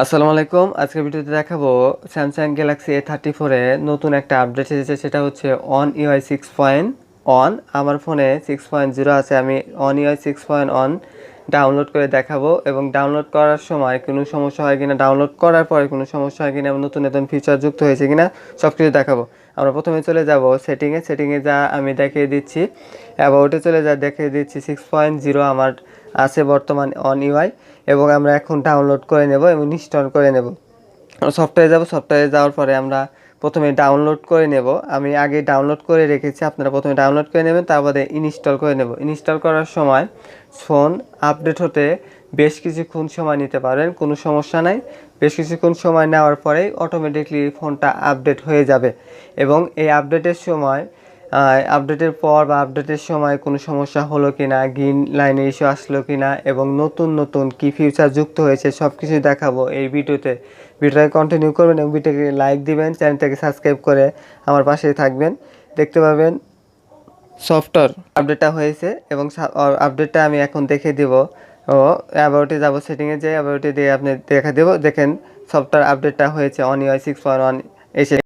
আসসালামু আলাইকুম। আজকের ভিডিওতে দেখাবো স্যামসাং গ্যালাক্সি এ থার্টি ফোরে নতুন একটা আপডেট এসেছে, সেটা হচ্ছে One UI six point one আমার ফোনে সিক্স পয়েন্ট জিরো আছে, আমি One UI six point one download করে দেখাবো এবং ডাউনলোড করার সময় কোনো সমস্যা হয় কিনা ডাউনলোড করার পরে কোনো সমস্যা হয় কিনা নতুন নতুন ফিচার যুক্ত হয়েছে কিনা সব কিছু দেখাবো। আমরা প্রথমে চলে যাব সেটিংয়ে সেটিংয়ে যা আমি দেখিয়ে দিচ্ছি অ্যাবাউটে চলে যা দেখিয়ে দিচ্ছি সিক্স পয়েন্ট জিরো আমার আছে বর্তমান অন ইউআই এবং আমরা এখন ডাউনলোড করে নেব এবং ইনস্টল করে নেব। সফটওয়্যারে যাব সফটওয়্যারে যাওয়ার পরে আমরা প্রথমে ডাউনলোড করে নেব। আমি আগে ডাউনলোড করে রেখেছি, আপনারা প্রথমে ডাউনলোড করে নেবেন, তারপরে ইনস্টল করে নেব। ইনস্টল করার সময় ফোন আপডেট হতে বেশ কিছুক্ষণ সময় নিতে পারেন কোনো সমস্যা নাই। বেশ কিছুক্ষণ সময় নেওয়ার পরেই অটোমেটিকলি ফোনটা আপডেট হয়ে যাবে এবং এই আপডেটের সময় আপডেটের পর বা আপডেটের সময় কোনো সমস্যা হলো কি না গ্রিন লাইনে ইস্যু আসলো কি না এবং নতুন নতুন কি ফিউচার যুক্ত হয়েছে সব কিছু দেখাবো এই ভিডিওতে। ভিডিওটাকে কন্টিনিউ করবেন এবং ভিডিওকে লাইক দিবেন চ্যানেলটাকে সাবস্ক্রাইব করে আমার পাশেই থাকবেন। দেখতে পাবেন সফটওয়্যার আপডেটটা হয়েছে এবং আপডেটটা আমি এখন দেখে দিব। ও অ্যাবাউটে যাব সেটিংয়ে যাই অ্যাবাউটে দিয়ে আপনি দেখা দেবো। দেখেন সফটওয়্যার আপডেটটা হয়েছে অন সিক্স পয়েন্ট ওয়ান এসে